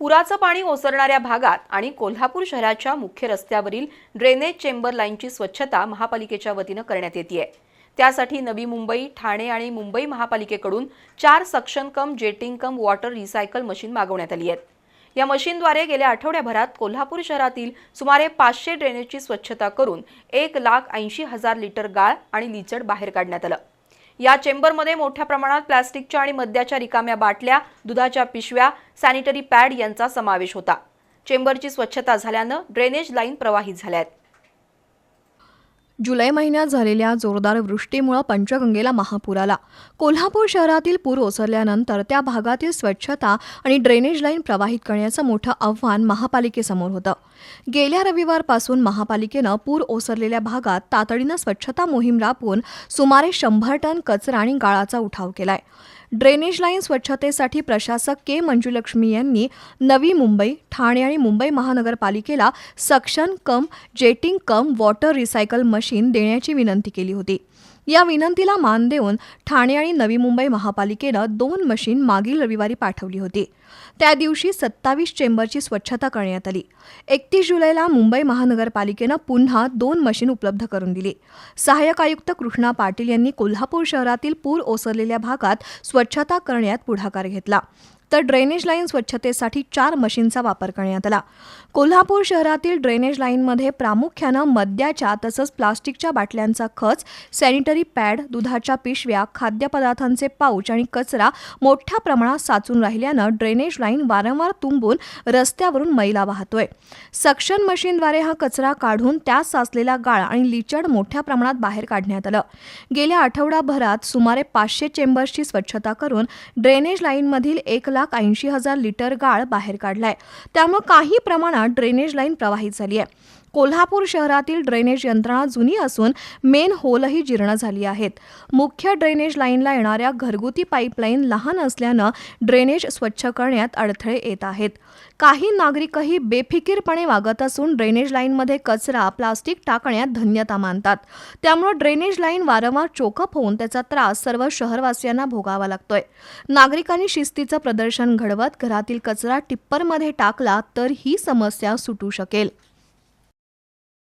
पुराचं पाणी ओसरणाऱ्या भागात आणि कोल्हापूर शहराच्या मुख्य रस्त्यावरील ड्रेनेज चेंबर लाईनची स्वच्छता महापालिकेच्या वतीनं करण्यात येते त्यासाठी नवी मुंबई ठाणे आणि मुंबई महापालिकेकडून चार suction cum jetting cum water recycle machine मागवण्यात आली आहेत. या मशीनद्वारे गेल्या आठवड्याभरात कोल्हापूर शहरातील सुमारे पाचशे ड्रेनेजची स्वच्छता करून एक लाख ऐंशी हजार लिटर गाळ आणि लिचड बाहेर काढण्यात आलं. या चेंबरमध्ये मोठ्या प्रमाणात प्लास्टिकच्या आणि मद्याच्या रिकाम्या बाटल्या दुधाच्या पिशव्या सॅनिटरी पॅड यांचा समावेश होता. चेंबरची स्वच्छता झाल्यानं ड्रेनेज लाईन प्रवाहित झाल्या आहेत. जुलै महिन्यात झालेल्या जोरदार वृष्टीमुळे पंचगंगेला महापूर आला. कोल्हापूर शहरातील पूर ओसरल्यानंतर त्या भागातील स्वच्छता आणि ड्रेनेज लाईन प्रवाहित करण्याचं मोठं आव्हान महापालिकेसमोर होतं. गेल्या रविवारपासून महापालिकेनं पूर ओसरलेल्या भागात तातडीनं स्वच्छता मोहीम राबवून सुमारे शंभर टन कचरा आणि गाळाचा उठाव केलाय. ड्रेनेज लाईन स्वच्छतेसाठी प्रशासक के मंजुलक्ष्मी यांनी नवी मुंबई ठाणे आणि मुंबई महानगरपालिकेला suction cum jetting cum water recycle machine देण्याची विनंती केली होती. या विनंतीला मान देऊन ठाणे आणि नवी मुंबई महापालिकेनं दोन मशीन मागील रविवारी पाठवली होती. त्या दिवशी सत्तावीस चेंबरची स्वच्छता करण्यात आली. एकतीस जुलैला मुंबई महानगरपालिकेनं पुन्हा दोन मशीन उपलब्ध करून दिली. सहाय्यक आयुक्त कृष्णा पाटील यांनी कोल्हापूर शहरातील पूर ओसरलेल्या भागात स्वच्छता करण्यात पुढाकार घेतला. तर ड्रेनेज लाईन स्वच्छतेसाठी चार मशीनचा वापर करण्यात आला. कोल्हापूर शहरातील ड्रेनेज लाईनमध्ये प्रामुख्यानं मद्याच्या तसंच प्लास्टिकच्या बाटल्यांचा खच सॅनिटरी पॅड दुधाच्या पिशव्या खाद्यपदार्थांचे पाऊच आणि कचरा मोठ्या प्रमाणात साचून राहिल्यानं ड्रेनेज लाईन वारंवार तुंबून रस्त्यावरून मैला वाहतोय. सक्शन मशीनद्वारे हा कचरा काढून त्यात साचलेला गाळ आणि लिचड मोठ्या प्रमाणात बाहेर काढण्यात आलं. गेल्या आठवडाभरात सुमारे पाचशे चेंबर्सची स्वच्छता करून ड्रेनेज लाईनमधील एक लाख ऐंशी हजार लिटर गाळ बाहेर काढलाय. त्यामुळे काही प्रमाणात ड्रेनेज लाईन प्रवाहित झाली आहे. कोल्हापूर शहरातील ड्रेनेज यंत्रणा जुनी असून मेन होलही जीर्ण झाली आहेत. मुख्य ड्रेनेज लाईनला येणाऱ्या घरगुती पाईपलाईन लहान असल्यानं ड्रेनेज स्वच्छ करण्यात अडथळे येत आहेत. काही नागरिकही बेफिकीरपणे वागत असून ड्रेनेज लाईनमध्ये कचरा प्लास्टिक टाकण्यात धन्यता मानतात. त्यामुळे ड्रेनेज लाईन वारंवार चोकअप होऊन त्याचा त्रास सर्व शहरवासियांना भोगावा लागतोय. नागरिकांनी शिस्तीचं प्रदर्शन घडवत घरातील कचरा टिप्परमध्ये टाकला तर ही समस्या सुटू शकेल.